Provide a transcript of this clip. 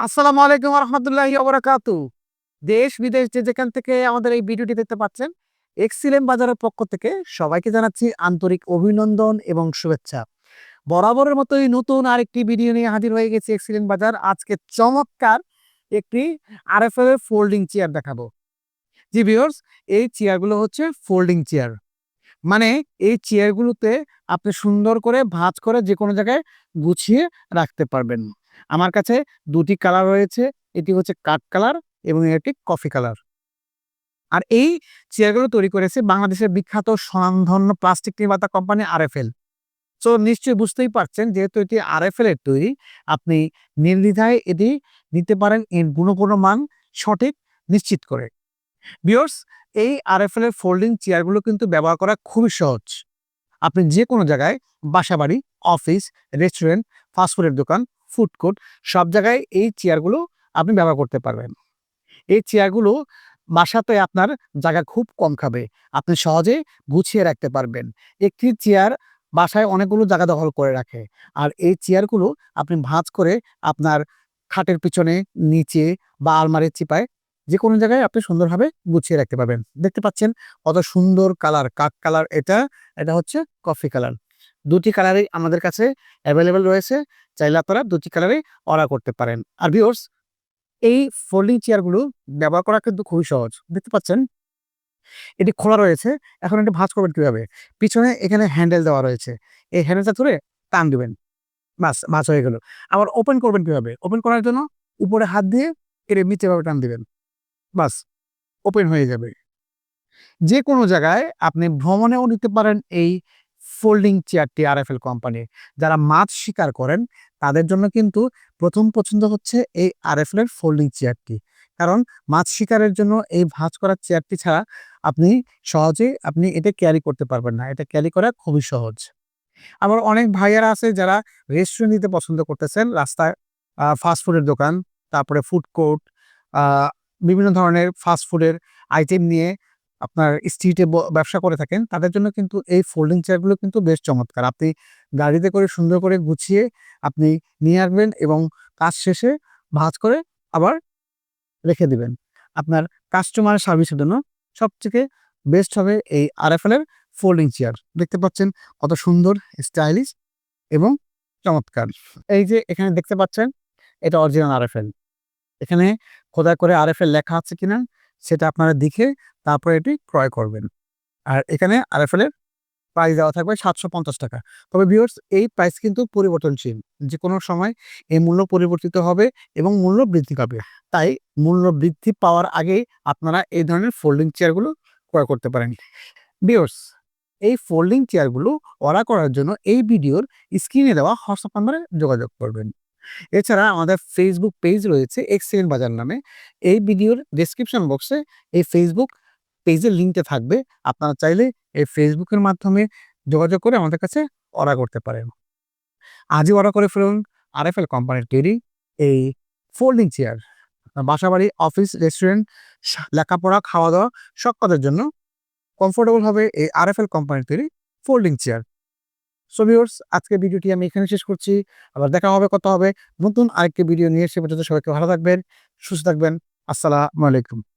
আসসালামু আলাইকুম রহমতুল্লাহি ওবরাকাতু। দেশ, বিদেশ যে যেখান থেকে আমাদের এই ভিডিওটি দেখতে পাচ্ছেন এক্সিলেম বাজারের পক্ষ থেকে সবাইকে জানাচ্ছি আন্তরিক অভিনন্দন এবং শুভেচ্ছা। বরাবরের মতোই নতুন আরেকটি ভিডিও নিয়ে হাজির হয়ে গেছে এক্সিলেন্ট বাজার। আজকে চমৎকার একটি আরএফএল এর ফোল্ডিং চেয়ার দেখাবো। জি ভিউয়ার্স, এই চেয়ারগুলো হচ্ছে ফোল্ডিং চেয়ার। মানে এই চেয়ারগুলোতে আপনি সুন্দর করে ভাঁজ করে যে কোনো জায়গায় গুছিয়ে রাখতে পারবেন। আমার কাছে দুটি কালার রয়েছে, এটি হচ্ছে কাঠ কালার এবং এটি কফি কালার। আর এই চেয়ারগুলো তৈরি করেছে বাংলাদেশের বিখ্যাত স্বনামধন্য প্লাস্টিক নির্মাতা কোম্পানি আরএফএল। তো নিশ্চয়ই বুঝতেই পারছেন, যেহেতু এটি আরএফএল এর তৈরি, আপনি নির্দ্বিধায় এটি নিতে পারেন এর গুণগত মান সঠিক নিশ্চিত করে। বিয়র্স এই আরএফএল এর ফোল্ডিং চেয়ারগুলো কিন্তু ব্যবহার করা খুবই সহজ। আপনি যে কোনো জায়গায় বাসাবাড়ি, অফিস, রেস্টুরেন্ট ফাস্টফুডের দোকান ফুড কোর্ট সব জায়গায় এই চেয়ারগুলো আপনি ব্যবহার করতে পারবেন। এই চেয়ারগুলো বাসাতে আপনার জায়গা খুব কম খাবে। আপনি সহজে গুছিয়ে রাখতে পারবেন। একটি চেয়ার বাসায় অনেকগুলো জায়গা দখল করে রাখে। আর এই চেয়ারগুলো আপনি ভাঁজ করে আপনার খাটের পিছনে, নিচে বা আলমারির চিপায় যে কোনো জায়গায় আপনি সুন্দরভাবে গুছিয়ে রাখতে পারবেন। দেখতে পাচ্ছেন কত সুন্দর কালার কাক কালার এটা। এটা হচ্ছে কফি কালার দুটি কালারই আমাদের কাছে অ্যাভেলেবেল রয়েছে। চাইলে আপনারা দুটি কালারে অর্ডার করতে পারেন। আর ভিওর্স এই ফোল্ডিং চেয়ারগুলো ব্যবহার করা কিন্তু খুবই সহজ। দেখতে পাচ্ছেন? এটি খোলা রয়েছে। এখন এটি ভাঁজ করবেন কীভাবে? পিছনে এখানে হ্যান্ডেল দেওয়া রয়েছে। এই হ্যান্ডেলটা ধরে টান দিবেন। বাস, ভাঁজ হয়ে গেল। আবার ওপেন করবেন কীভাবে? ওপেন করার জন্য উপরে হাত দিয়ে এর নিচেভাবে টান দিবেন। বাস ওপেন হয়ে যাবে। যে কোনো জায়গায় আপনি ভ্রমণেও নিতে পারেন এই ফোল্ডিং চেয়ারটি আরএফএল কোম্পানি যারা মাছ শিকার করেন, তাদের জন্য কিন্তু প্রথম পছন্দ হচ্ছে এই আরএফএল এর ফোল্ডিং চেয়ারটি কারণ মাছ শিকারের জন্য এই ভাঁজ করার চেয়ারটি ছাড়া আপনি সহজে আপনি এটা ক্যারি করতে পারবেন না। এটা ক্যারি করা খুবই সহজ। আবার অনেক ভাইয়ারা আছে যারা রেস্টুরেন্ট দিতে পছন্দ করতেছেন, রাস্তায় ফাস্টফুডের দোকান, তারপরে ফুড কোর্ট বিভিন্ন ধরনের ফাস্টফুডের আইটেম নিয়ে আপনার স্ট্রিটে ব্যবসা করে থাকেন, তাদের জন্য কিন্তু এই ফোল্ডিং চেয়ারগুলো কিন্তু বেশ চমৎকার। আপনি গাড়িতে করে সুন্দর করে গুছিয়ে আপনি নিয়ে আসবেন এবং কাজ শেষে ভাঁজ করে আবার রেখে দিবেন। আপনার কাস্টমার সার্ভিসের জন্য সবথেকে বেস্ট হবে এই আর এফ এর ফোল্ডিং চেয়ার দেখতে পাচ্ছেন কত সুন্দর স্টাইলিশ এবং চমৎকার। এই যে এখানে দেখতে পাচ্ছেন, এটা অরিজিনাল আর এফ এল এখানে খোদাই করে আরএফএল লেখা আছে কিনা সেটা আপনারা দেখে তারপরে এটি ক্রয় করবেন। আর এখানে আরএফএল এর প্রাইস দেওয়া থাকবে সাতশো পঞ্চাশ টাকা। তবে ভিউয়ার্স এই প্রাইস কিন্তু পরিবর্তনশীল। যে কোনো সময় এই মূল্য পরিবর্তিত হবে এবং মূল্য বৃদ্ধি পাবে। তাই মূল্য বৃদ্ধি পাওয়ার আগেই আপনারা এই ধরনের ফোল্ডিং চেয়ারগুলো ক্রয় করতে পারেন। ভিউয়ার্স এই ফোল্ডিং চেয়ারগুলো অর্ডার করার জন্য এই ভিডিওর স্ক্রিনে দেওয়া হোয়াটসঅ্যাপ নাম্বারে যোগাযোগ করবেন। এছাড়া আমাদের ফেসবুক পেজ রয়েছে এক্সেলেন্ট বাজার নামে। এই ভিডিওর ডেসক্রিপশন বক্সে এই ফেসবুক পেজের লিঙ্কটা থাকবে। আপনারা চাইলে এই ফেসবুকের মাধ্যমে যোগাযোগ করে আমাদের কাছে অর্ডার করতে পারেন। আজই অর্ডার করে ফেলুন আর এফ এল কোম্পানির তৈরি এই ফোল্ডিং চেয়ার বাসাবাড়ি অফিস রেস্টুরেন্ট লেখাপড়া খাওয়া দাওয়া সব কাজের জন্য কমফোর্টেবল হবে এই আর এফ এল কোম্পানির তৈরি ফোল্ডিং চেয়ার সো ভিউয়ার্স আজকে ভিডিওটি আমি এখানে শেষ করছি। আবার দেখা হবে কত হবে। নতুন আরেকটি ভিডিও নিয়ে। এসে পর্যন্ত সবাইকে ভালো থাকবেন, সুস্থ থাকবেন। আসসালামু আলাইকুম।